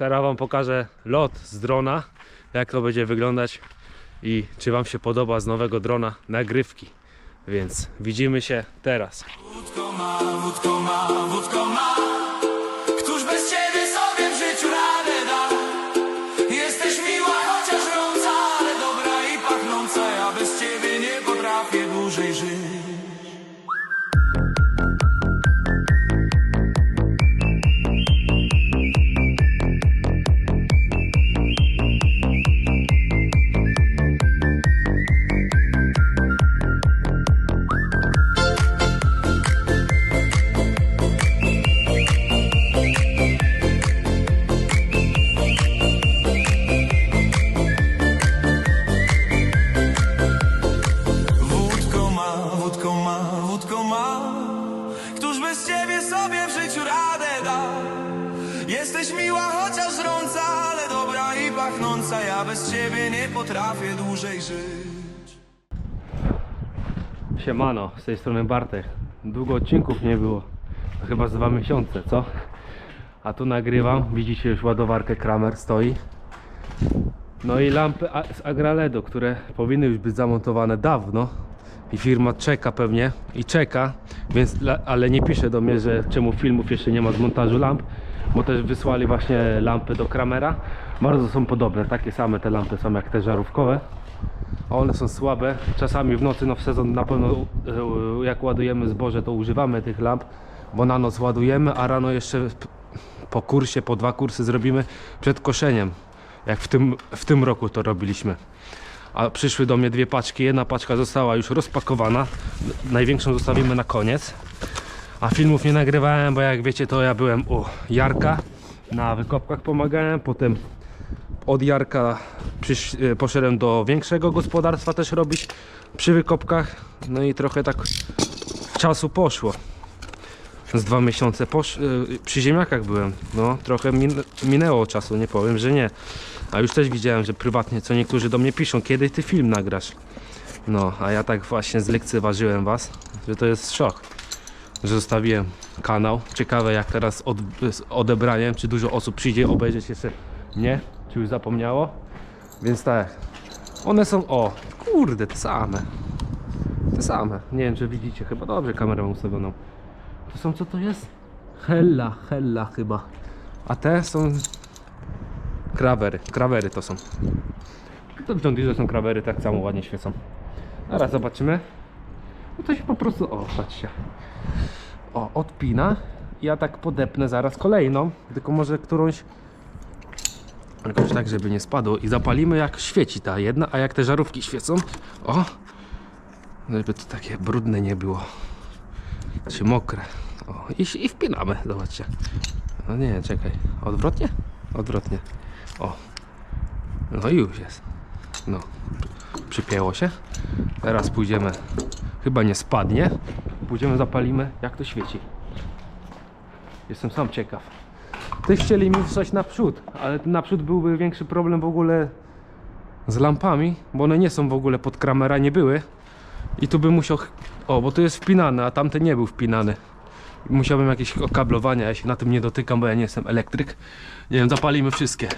teraz wam pokażę lot z drona, jak to będzie wyglądać i czy wam się podoba z nowego drona nagrywki. Więc widzimy się teraz. Wódko ma, wódko ma, wódko ma Siemano, z tej strony Bartek. Długo odcinków nie było. Chyba z dwa miesiące, co? A tu nagrywam. Widzicie już ładowarkę Kramer stoi. No i lampy z Agraledo, które powinny już być zamontowane dawno. I firma czeka pewnie i czeka, więc ale nie pisze do mnie, że czemu filmów jeszcze nie ma z montażu lamp, bo też wysłali właśnie lampy do Kramera. Bardzo są podobne, takie same te lampy są jak te żarówkowe. A one są słabe. Czasami w nocy, no w sezon na pewno e, jak ładujemy zboże, to używamy tych lamp, bo na noc ładujemy, a rano jeszcze po kursie, po dwa kursy zrobimy przed koszeniem. Jak w tym, w tym roku to robiliśmy. A przyszły do mnie dwie paczki. Jedna paczka została już rozpakowana. Największą zostawimy na koniec. A filmów nie nagrywałem, bo jak wiecie, to ja byłem u Jarka. Na wykopkach pomagałem, potem od Jarka e, poszedłem do większego gospodarstwa też robić przy wykopkach. No i trochę tak czasu poszło. Z dwa miesiące posz, e, przy ziemniakach byłem. No, trochę min, minęło czasu, nie powiem, że nie. A już też widziałem, że prywatnie co niektórzy do mnie piszą, kiedy ty film nagrasz. No, a ja tak właśnie zlekceważyłem was, że to jest szok. Że zostawiłem kanał. Ciekawe jak teraz od, z odebraniem, czy dużo osób przyjdzie obejrzeć jeszcze mnie, czy już zapomniało. Więc tak, one są, o, kurde, te same. Te same. Nie wiem, czy widzicie, chyba dobrze kamerę ustawioną. To są, co to jest? Hella, hella chyba. A te są krawery, krawery to są. To w John Deere są krawery, tak samo ładnie świecą. Teraz zobaczymy. No to się po prostu, o, patrzcie. O, odpina. Ja tak podepnę zaraz kolejną, tylko może którąś jakoś tak, żeby nie spadło. I zapalimy jak świeci ta jedna, a jak te żarówki świecą, o, żeby to takie brudne nie było, czy mokre, o, i, i wpinamy, zobaczcie. No nie, czekaj, odwrotnie? Odwrotnie, o, no i już jest, no, przypięło się, teraz pójdziemy, chyba nie spadnie, pójdziemy zapalimy, jak to świeci. Jestem sam ciekaw. Ty chcieli mi coś naprzód, ale naprzód byłby większy problem w ogóle z lampami, bo one nie są w ogóle pod kramera, nie były. I tu bym musiał. O, bo tu jest wpinane, a tamten nie był wpinany. Musiałbym jakieś okablowania, ja się na tym nie dotykam, bo ja nie jestem elektryk. Nie wiem, zapalimy wszystkie.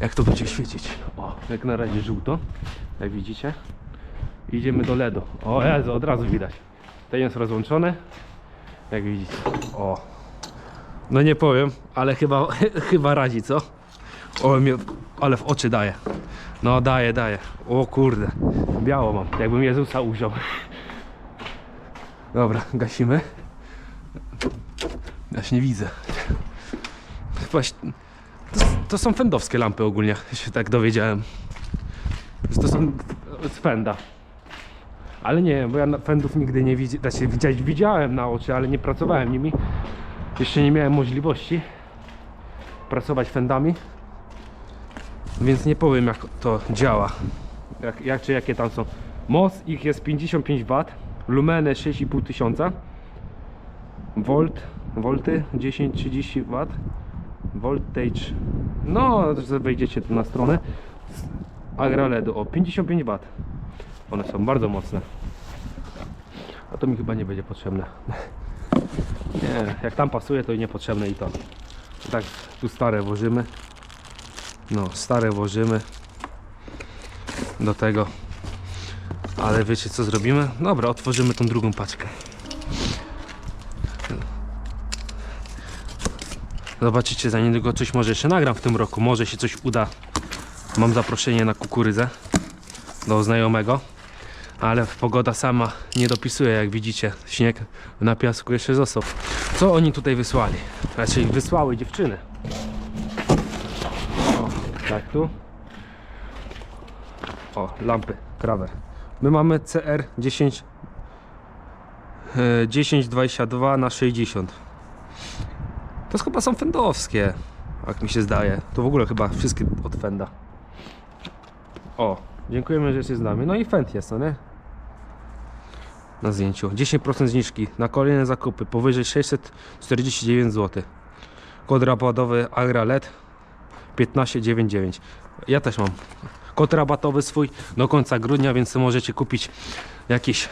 Jak to będzie świecić? O, jak na razie żółto, jak widzicie. Idziemy do LEDu. O Jezu, od razu widać. Ten jest rozłączony. Jak widzicie. O, no nie powiem, ale chyba, chyba radzi, co? O, mnie, ale w oczy daje. No daje, daje. O kurde, biało mam, jakbym Jezusa uziął. Dobra, gasimy. Ja się nie widzę. Chyba się- to, to są fendowskie lampy ogólnie, się tak dowiedziałem. Że to są z fenda. Ale nie, bo ja na- fendów nigdy nie widziałem, znaczy widzieć widziałem na oczy, ale nie pracowałem nimi. Jeszcze nie miałem możliwości pracować fendami, więc nie powiem jak to działa. Jak, jak czy jakie tam są. Moc ich jest 55 W, lumeny 6,5 tysiąca, volt, volty 10-30 W, voltage, no wejdziecie tu na stronę, Agraledu o 55 W. One są bardzo mocne. A to mi chyba nie będzie potrzebne. Nie, jak tam pasuje to i niepotrzebne i to. Tak Tu stare włożymy. No, stare włożymy. Do tego. Ale wiecie co zrobimy? Dobra, otworzymy tą drugą paczkę. Zobaczycie, za niedługo coś może jeszcze nagram w tym roku. Może się coś uda. Mam zaproszenie na kukurydzę do znajomego. Ale pogoda sama nie dopisuje, jak widzicie. Śnieg na piasku jeszcze został. Co oni tutaj wysłali? Raczej wysłały dziewczyny. O, tak tu. O, lampy, krawer. My mamy CR 10 e, 1022 na 60. To chyba są fendowskie, jak mi się zdaje. To w ogóle chyba wszystkie od Fenda. O, dziękujemy, że jesteś z nami. No i Fend jest, no nie? Na zdjęciu. 10% zniżki na kolejne zakupy powyżej 649 zł. Kod rabatowy Agra LED 1599. Ja też mam kod rabatowy swój do końca grudnia, więc możecie kupić jakiś.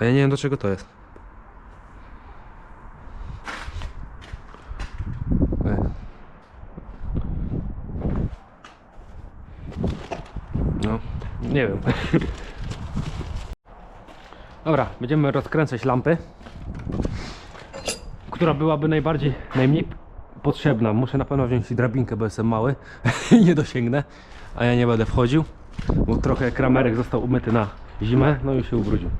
A ja nie wiem do czego to jest. No, nie wiem. Dobra, będziemy rozkręcać lampy. Która byłaby najbardziej, najmniej potrzebna. Muszę na pewno wziąć drabinkę, bo jestem mały i nie dosięgnę. A ja nie będę wchodził, bo trochę kramerek został umyty na zimę, no i się ubrudził.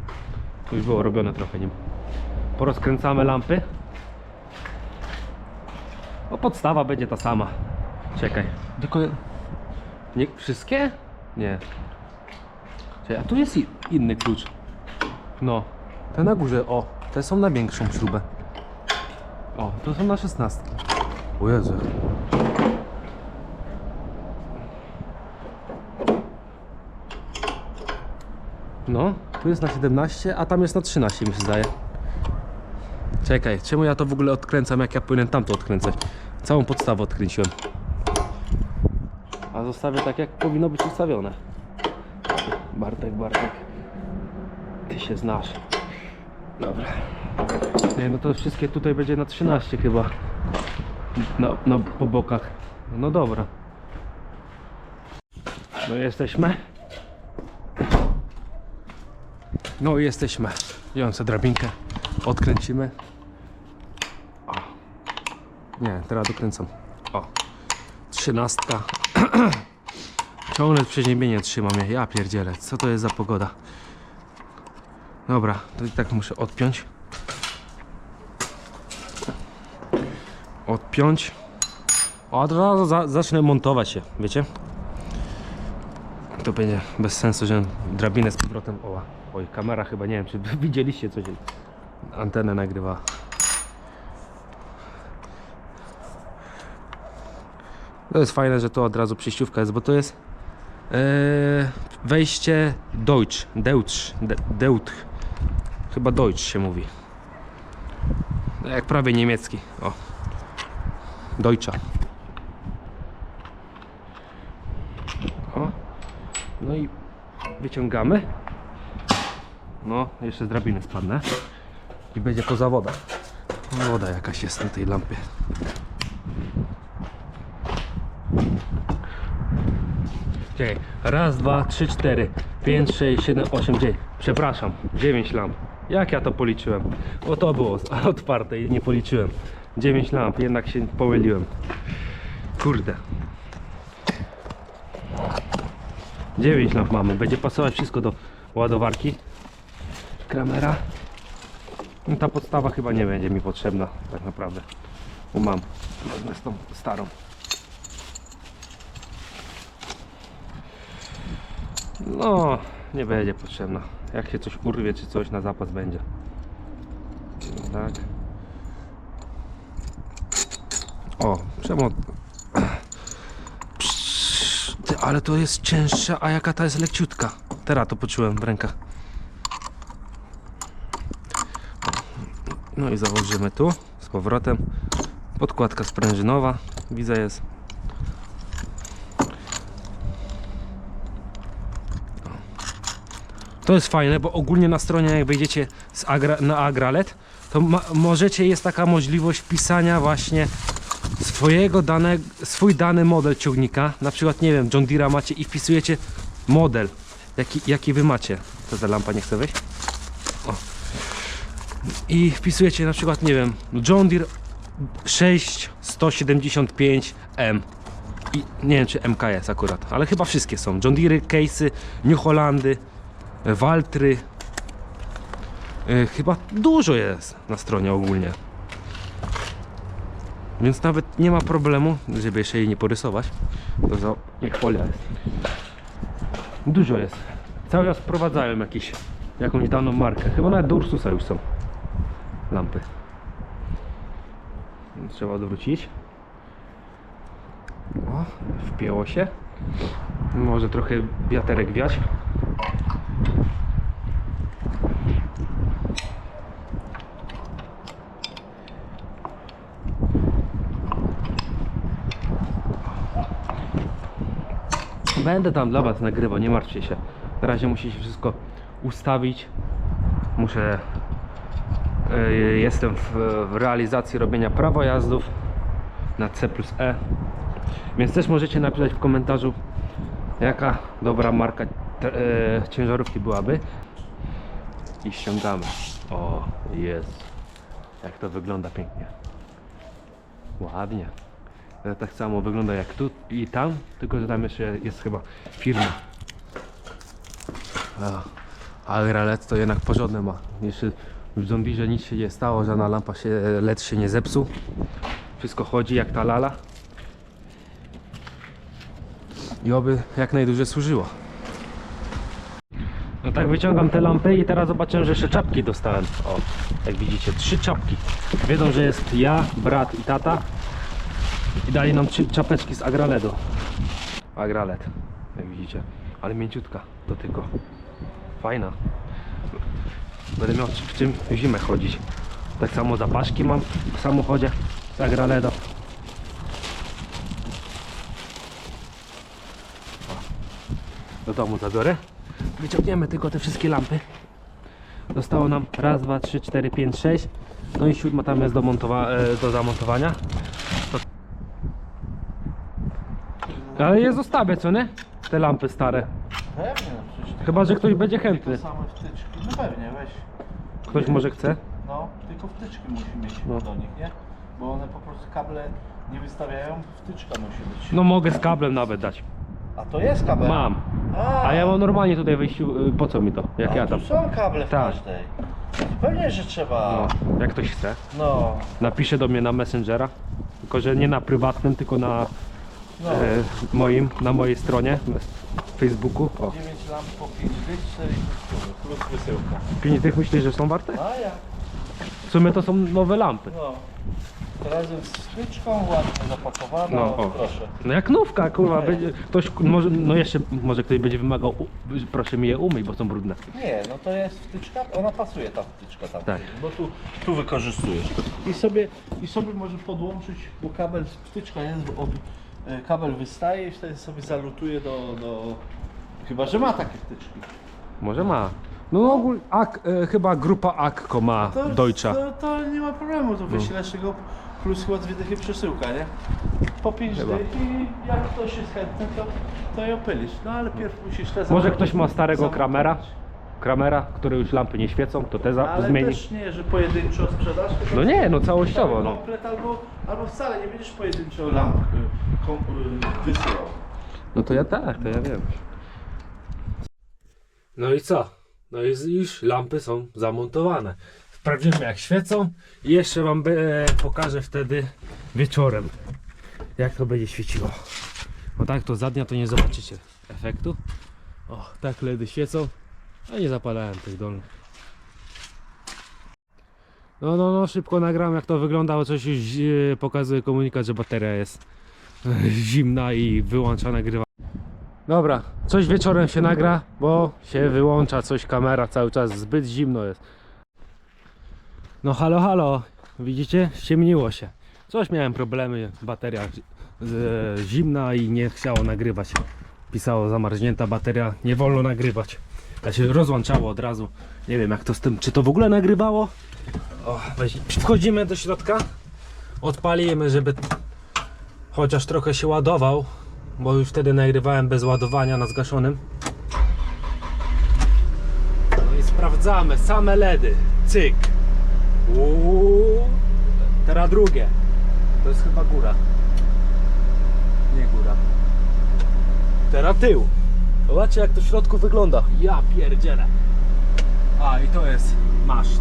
Już było robione trochę nim. Porozkręcamy lampy. No podstawa będzie ta sama. Czekaj. Tylko... Nie, wszystkie? Nie. Czekaj, a tu jest inny klucz. No. Te na górze, o. Te są na większą śrubę. O, to są na 16. O Jezu. No, tu jest na 17, a tam jest na 13 mi się zdaje. Czekaj, czemu ja to w ogóle odkręcam, jak ja powinienem tamto odkręcać? Całą podstawę odkręciłem. A zostawię tak, jak powinno być ustawione. Bartek, Bartek. Się znasz. Dobra. Nie, no to wszystkie tutaj będzie na 13 chyba. No, no po bokach. No dobra. No jesteśmy. No i jesteśmy. Wziąłem sobie drabinkę. Odkręcimy. O. Nie, teraz dokręcam. O. Trzynastka. Ciągle przeziębienie trzymam je. Ja pierdzielę. Co to jest za pogoda? Dobra, to i tak muszę odpiąć. Odpiąć. Od razu za, zacznę montować się, wiecie? To będzie bez sensu, że drabinę z powrotem. O, oj, kamera chyba nie wiem, czy widzieliście coś. Antenę nagrywa. To jest fajne, że to od razu przejściówka jest, bo to jest e, wejście Deutsch, Deutsch, De, Deutsch. Chyba Deutsch się mówi. No Jak prawie niemiecki. O. Deutscha. O. No i wyciągamy. No, jeszcze z drabiny spadnę. I będzie po zawodach. Woda jakaś jest na tej lampie. Czekaj. Raz, dwa, trzy, cztery, pięć, sześć, siedem, osiem, dziewięć. Przepraszam, dziewięć lamp. Jak ja to policzyłem? O to było otwarte i nie policzyłem. Dziewięć lamp, jednak się pomyliłem. Kurde. Dziewięć lamp mamy. Będzie pasować wszystko do ładowarki. Kramera. No, ta podstawa chyba nie będzie mi potrzebna tak naprawdę. Bo mam. Z tą starą. No, nie będzie potrzebna. Jak się coś urwie czy coś na zapas będzie. No tak. O, czemu? Psz, Ty, ale to jest cięższa, a jaka ta jest lekciutka. Teraz to poczułem w rękach. No i założymy tu z powrotem. Podkładka sprężynowa. Widzę jest. To jest fajne, bo ogólnie na stronie jak wejdziecie Agra, na Agralet, to ma, możecie, jest taka możliwość wpisania właśnie swojego dane, swój dany model ciągnika, na przykład nie wiem, John Deere'a macie i wpisujecie model, jaki, jaki wy macie. To ta lampa nie chce wejść? O. I wpisujecie na przykład, nie wiem, John Deere 6175M. I nie wiem, czy MK jest akurat, ale chyba wszystkie są. John Deere, Case'y, New Waltry. Yy, chyba dużo jest na stronie ogólnie. Więc nawet nie ma problemu, żeby jeszcze jej nie porysować. To za... niech folia jest. Dużo jest. Cały czas wprowadzają jakiś, jakąś daną markę. Chyba nawet do Ursusa już są lampy. Trzeba odwrócić. O, wpięło się. Może trochę wiaterek wiać. Będę tam dla Was nagrywał, nie martwcie się. Na razie musicie wszystko ustawić. Muszę. e, Jestem w, w realizacji robienia prawa jazdów na C plus E. Więc też możecie napisać w komentarzu, jaka dobra marka e, ciężarówki byłaby. I ściągamy. O, jest. Jak to wygląda pięknie. Ładnie. E, Tak samo wygląda jak tu i tam, tylko że tam jeszcze jest chyba firma. Ale LED to jednak porządne ma. Jeszcze w Deere nic się nie stało, żadna lampa się, LED się nie zepsuł. Wszystko chodzi jak ta lala. I oby jak najdłużej służyło. No tak wyciągam te lampy i teraz zobaczyłem, że jeszcze czapki dostałem. O, jak widzicie, trzy czapki. Wiedzą, że jest ja, brat i tata. I dali nam czapeczki z Agraledu. Agralet, jak widzicie. Ale mięciutka to tylko. Fajna. Będę miał w czym zimę chodzić. Tak samo zapaszki mam w samochodzie z Agraledo. Do domu zabiorę. Wyciągniemy tylko te wszystkie lampy. Zostało nam raz, dwa, trzy, cztery, pięć, sześć. No i siódma tam jest do, e, do zamontowania. Ale je zostawię, co nie? Te lampy stare. Pewnie, no przecież Chyba, że ktoś będzie chętny. same wtyczki. No pewnie, weź. Ktoś może chce? No, tylko wtyczki musi mieć No. do nich, nie? Bo one po prostu kable nie wystawiają, wtyczka musi być. No mogę z kablem nawet dać. A to jest kabel? Mam. A ja mam normalnie tutaj wyjściu, y, po co mi to? Jak A, ja tam. tu są kable w Tak. każdej. Pewnie, że trzeba. No, jak ktoś chce. No, Napisze do mnie na Messengera. Tylko, że nie na prywatnym, tylko na. E, moim, na mojej stronie na Facebooku. O. 9 lamp po 5 dych, 4 kosztowy, plus wysyłka. 5 tych myślisz, że są warte? A jak? W sumie to są nowe lampy. No. Razem z wtyczką, ładnie zapakowana, No, o. proszę. No jak nówka, kurwa, Nie. będzie, ktoś, może, no jeszcze, może ktoś będzie wymagał, u, proszę mi je umyć, bo są brudne. Nie, no to jest wtyczka, ona pasuje ta wtyczka tam. Tak. Bo tu, tu wykorzystujesz. I sobie, I sobie może podłączyć, bo kabel, wtyczka jest, od, kabel wystaje i wtedy sobie zalutuje do, do... Chyba, że ma takie wtyczki. Może ma. No ogólnie, Ak, e, chyba grupa Akko ma To, Deutscha. To, to nie ma problemu, to wyślesz tego plus chyba dwie dychy przesyłka, nie? Po pięć Chyba. dych i jak ktoś jest chętny, to, to ją pylisz. No ale pierw musisz te Może ktoś ma starego Kramera, Kramera, który już lampy nie świecą, to te za, Ale zmieni. też nie, że pojedynczo sprzedasz, tylko No nie, no całościowo, no. Komplet albo, albo wcale nie będziesz pojedynczo lamp y, kom, y, wysyłał. No to ja tak, to ja wiem. No i co? No i z- już lampy są zamontowane. Sprawdzimy jak świecą i jeszcze wam e, pokażę wtedy wieczorem jak to będzie świeciło. Bo tak to za dnia to nie zobaczycie efektu. O, tak LEDy świecą, a nie zapalałem tych dolnych. No, no, no, szybko nagram jak to wygląda, bo coś już pokazuje komunikat, że bateria jest zimna i wyłącza nagrywa. Dobra, coś wieczorem się nagra, bo się wyłącza coś kamera cały czas, zbyt zimno jest. No halo, halo, widzicie? Ściemniło się. Coś miałem problemy, bateria zimna i nie chciało nagrywać. Pisało zamarznięta bateria, nie wolno nagrywać. Ja się rozłączało od razu. Nie wiem jak to z tym, czy to w ogóle nagrywało? O, wchodzimy do środka, odpalimy, żeby Chociaż trochę się ładował, bo już wtedy nagrywałem bez ładowania na zgaszonym. No i sprawdzamy, same LEDy. Cyk. Uuu. Teraz drugie. To jest chyba góra. Nie góra. Teraz tył. Zobaczcie jak to w środku wygląda. Ja pierdzielę. A i to jest maszt.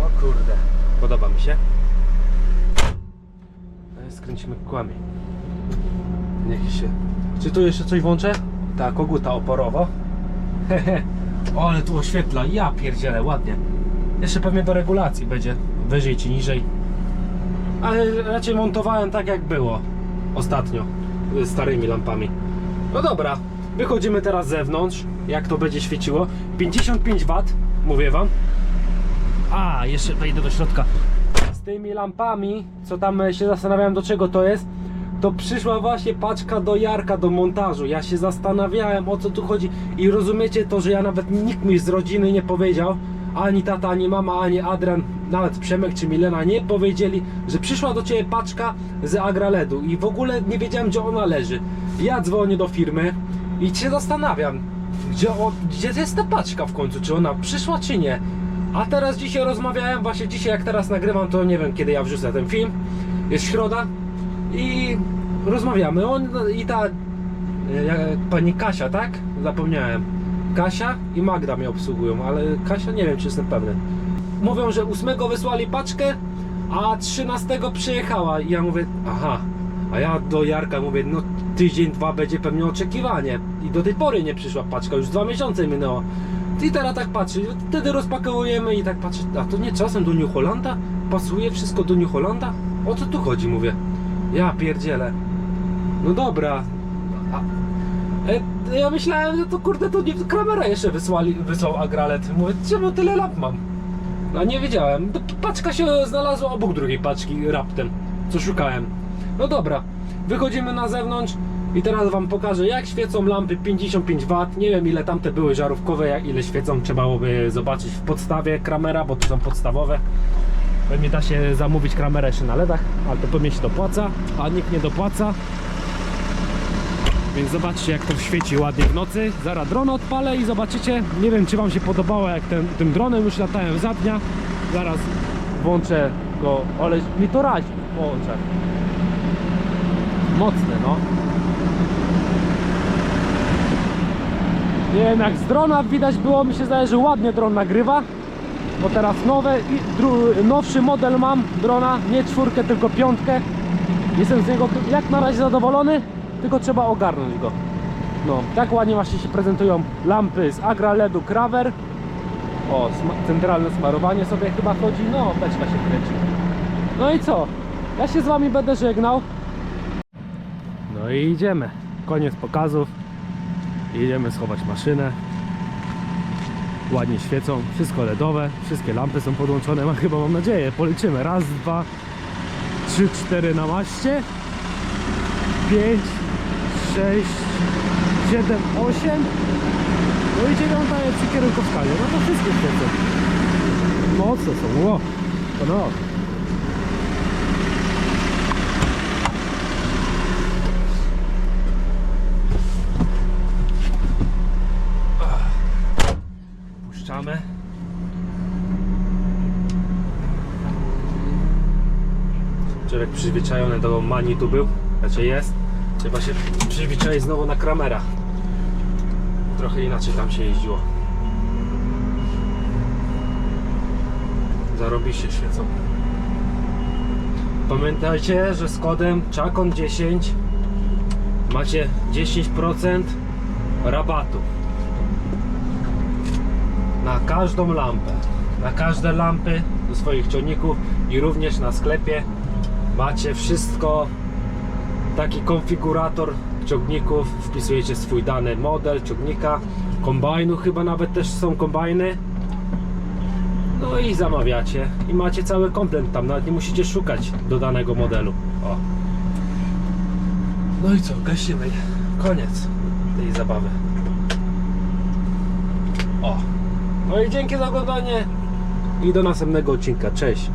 O kurde. Podoba mi się. I Skręcimy kłami. Niech się. Czy tu jeszcze coś włączę? Tak, koguta oporowo. O, ale tu oświetla. Ja pierdzielę, ładnie. Jeszcze pewnie do regulacji będzie. Wyżej czy niżej. Ale raczej montowałem tak jak było ostatnio. Z starymi lampami. No dobra, wychodzimy teraz z zewnątrz. Jak to będzie świeciło? 55 W, mówię wam. A, jeszcze wejdę do środka. Z tymi lampami, co tam e, się zastanawiałem do czego to jest, to przyszła właśnie paczka do Jarka do montażu. Ja się zastanawiałem o co tu chodzi i rozumiecie to, że ja nawet nikt mi z rodziny nie powiedział, ani tata, ani mama, ani Adrian, nawet Przemek czy Milena nie powiedzieli, że przyszła do ciebie paczka z Agraledu i w ogóle nie wiedziałem gdzie ona leży. Ja dzwonię do firmy i się zastanawiam, gdzie, o, gdzie jest ta paczka w końcu, czy ona przyszła czy nie. A teraz dzisiaj rozmawiałem, właśnie dzisiaj jak teraz nagrywam, to nie wiem kiedy ja wrzucę ten film. Jest środa i rozmawiamy. On i ta e, pani Kasia, tak? Zapomniałem. Kasia i Magda mnie obsługują, ale Kasia nie wiem czy jestem pewny. Mówią, że 8 wysłali paczkę, a 13 przyjechała. I ja mówię, aha. A ja do Jarka mówię, no tydzień, dwa będzie pewnie oczekiwanie. I do tej pory nie przyszła paczka, już dwa miesiące minęło. I teraz tak patrzę, wtedy rozpakowujemy i tak patrzę, a to nie czasem do New Hollanda? Pasuje wszystko do New Hollanda? O co tu chodzi, mówię? Ja pierdzielę. No dobra. A, e, ja myślałem, że to kurde, to nie Kramera jeszcze wysłali, wysłał Agralet. Mówię, czemu tyle lamp mam? A nie wiedziałem. Paczka się znalazła obok drugiej paczki raptem, co szukałem. No dobra, wychodzimy na zewnątrz i teraz wam pokażę jak świecą lampy 55 W. Nie wiem ile tamte były żarówkowe, jak ile świecą, trzeba byłoby zobaczyć w podstawie Kramera, bo to są podstawowe. Pewnie da się zamówić Kramera jeszcze na LEDach, ale to pewnie się dopłaca, a nikt nie dopłaca. Więc zobaczcie jak to świeci ładnie w nocy. Zaraz dron odpalę i zobaczycie. Nie wiem czy wam się podobało jak ten, tym dronem już latałem za dnia. Zaraz włączę go, ale mi to razi w oczach. Mocne no. Nie wiem jak z drona widać było, mi się zdaje, że ładnie dron nagrywa. Bo teraz nowe, nowszy model mam drona, nie czwórkę, tylko piątkę. Jestem z niego jak na razie zadowolony, tylko trzeba ogarnąć go. No, tak ładnie właśnie się prezentują lampy z Agra LEDu Kraver. O, sma- centralne smarowanie sobie chyba chodzi. No, beczka się kręci. No i co? Ja się z wami będę żegnał. No i idziemy. Koniec pokazów. Idziemy schować maszynę. Ładnie świecą, wszystko LEDowe, wszystkie lampy są podłączone, ma chyba mam nadzieję. Policzymy. Raz, dwa, trzy, cztery na maście. Pięć, sześć, siedem, osiem. No i dziewiąta jest przy kierunkowskazie. No to wszystkie świecą. Mocno są, ło. To no. Puszczamy. Człowiek przyzwyczajony do mani tu był, znaczy jest. Trzeba się przyzwyczaić znowu na Kramera. Trochę inaczej tam się jeździło. Zarobiście świecą. Pamiętajcie, że z kodem CHAKON 10 macie 10% rabatu na każdą lampę, na każde lampy do swoich ciągników i również na sklepie macie wszystko, taki konfigurator ciągników, wpisujecie swój dany model ciągnika, kombajnu chyba nawet też są kombajny no i zamawiacie i macie cały komplet tam, nawet nie musicie szukać do danego modelu o. no i co, gasimy koniec tej zabawy o no i dzięki za oglądanie i do następnego odcinka. Cześć.